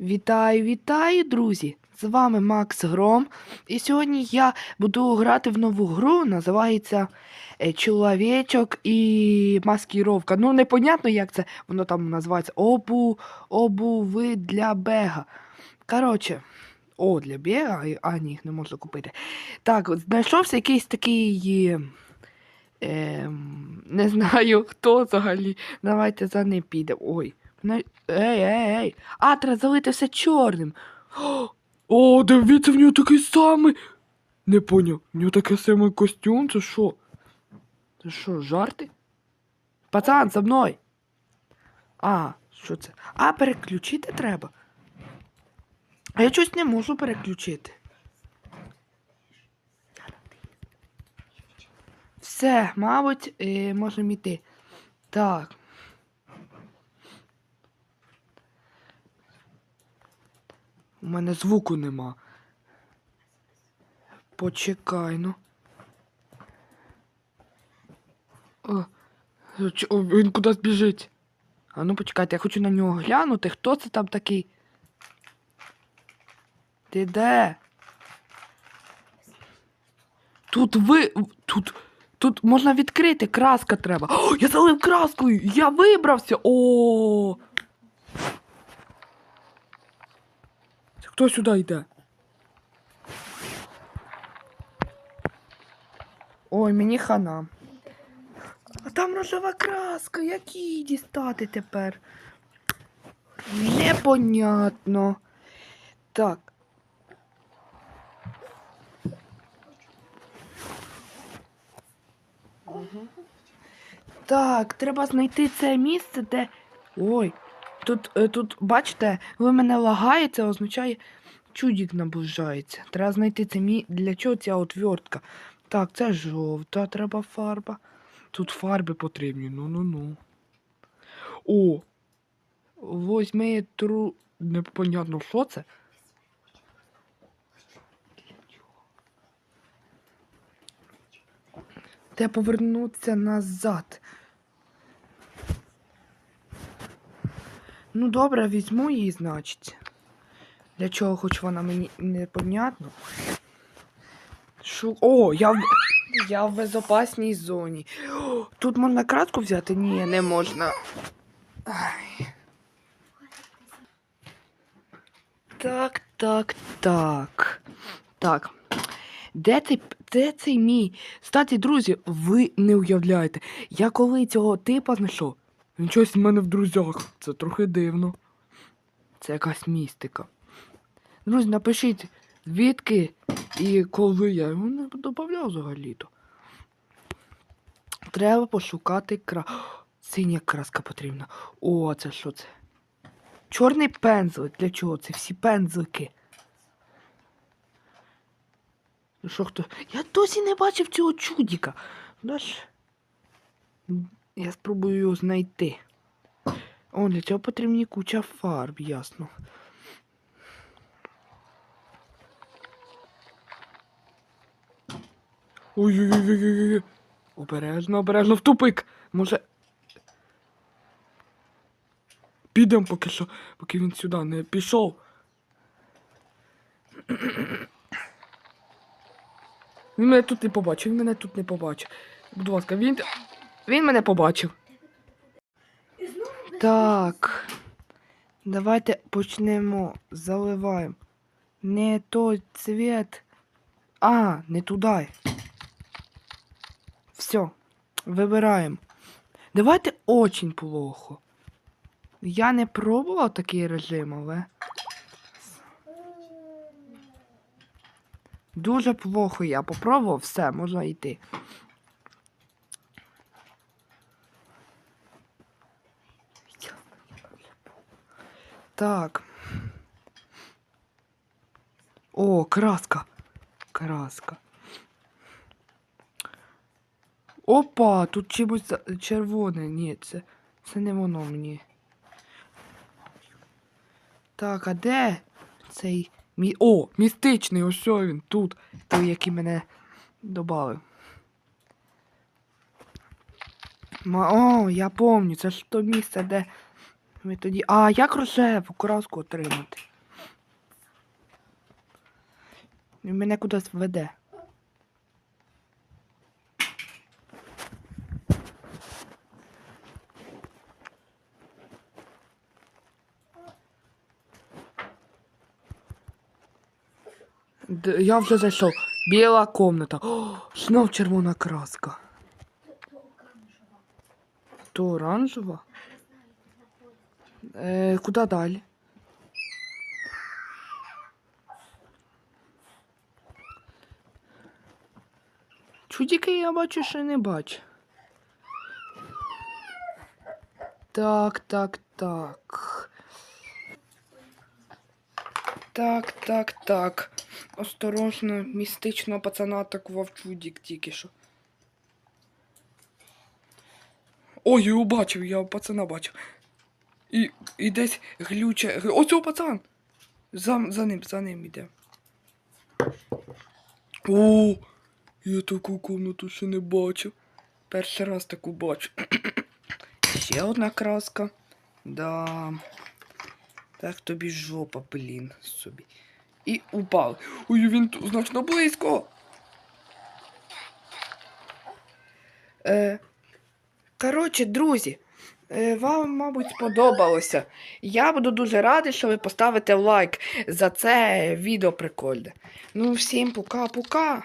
Вітаю, вітаю, друзі! З вами Макс Гром. І сьогодні я буду грати в нову гру, називається е, Чоловічок і маскіровка. Ну, непонятно, як це воно там називається. Обу, обуви для бега. Коротше, о, для бега, а ні, не можна купити. Так, знайшовся якийсь такий. е, не знаю, хто взагалі. Давайте за ним підемо. Ой. На- Ей, ей, ей. А, треба залити все чорним. О, О, дивіться, в нього такий самий. Не поняв, в нього такий самий костюм, це що? Це що, жарти? Пацан, за мною. А, що це? А, переключити треба. А я щось не можу переключити. Все, мабуть, е, можемо йти. Так. У мене звуку нема. Почекай, ну. О, о, він кудись біжить. А ну почекайте, я хочу на нього глянути. Хто це там такий? Ти де? Тут ви. Тут. Тут можна відкрити, краска треба. О, я залив краскою! Я вибрався! О! Хто сюди йде? Ой, мені хана. А там рожева краска, як її дістати тепер? Непонятно. Так. Так, треба знайти це місце, де. Ой, тут, е, тут, бачите, ви мене лагає, означає, чудік наближається. Треба знайти це мі... Для чого ця отвертка? Так, це жовта треба фарба. Тут фарби потрібні, ну-ну-ну. О! Возьми тру. Непонятно, що це? Треба повернутися назад. Ну, добре, візьму її, значить. Для чого хоч вона мені непонятно. Шу... О, я в... я в безопасній зоні. Тут можна краску взяти? Ні, не можна. Ай. Так, так, так. Так. Де цей, де цей мій? Статі, друзі, ви не уявляєте. Я коли цього типа знайшов, він щось в мене в друзях. Це трохи дивно. Це якась містика. Друзі, напишіть, звідки і коли я його не додавав взагалі-то. Треба пошукати кра. Синя краска потрібна. О, це що це? Чорний пензлик. Для чого? Це всі пензлики. Що хто? Я досі не бачив цього чудіка. Даш... Я спробую його знайти. О, для цього потрібні куча фарб, ясно. Ой-ой-ой-ой-ой. Обережно, обережно в тупик. Може. Підемо поки що, поки він сюди не пішов. Він мене тут не побачив, він мене тут не побачив. Будь ласка, він. Він мене побачив. Так. Давайте почнемо. Заливаємо. Не той цвет. А, не туди. Все. Вибираємо. Давайте очень плохо. Я не пробував такий режим, але. Дуже плохо я попробував, все, можна йти. Так. О, краска. Краска. Опа, тут чимось червоне. Ні, це, це не воно мені. Так, а де цей мі... О, містичний, ось він тут. Той, який мене. Ма... О, я помню, це ж то місце, де Ми тоді. А як рожеву краску отримати? Він мене кудись веде. Д- Я вже зайшов. Біла комната. О, знов червона краска. То оранжева? Е, куди далі? Чудіки я бачу, що не бачу. Так, так, так. Так, так, так. Осторожно, містичного пацана атакував чудік тільки що. Ой, я бачив, я пацана бачив. І, і десь глюче. гл- Ось цього пацан! За, за ним, за ним іде. О, я таку комнату ще не бачив. Перший раз таку бачу. Ще одна краска. Да. Так тобі жопа, блін, собі. І упав. Ой, він тут значно близько. Е, коротше, друзі, вам, мабуть, сподобалося. Я буду дуже радий, що ви поставите лайк за це відео прикольне. Ну, всім пока-пока.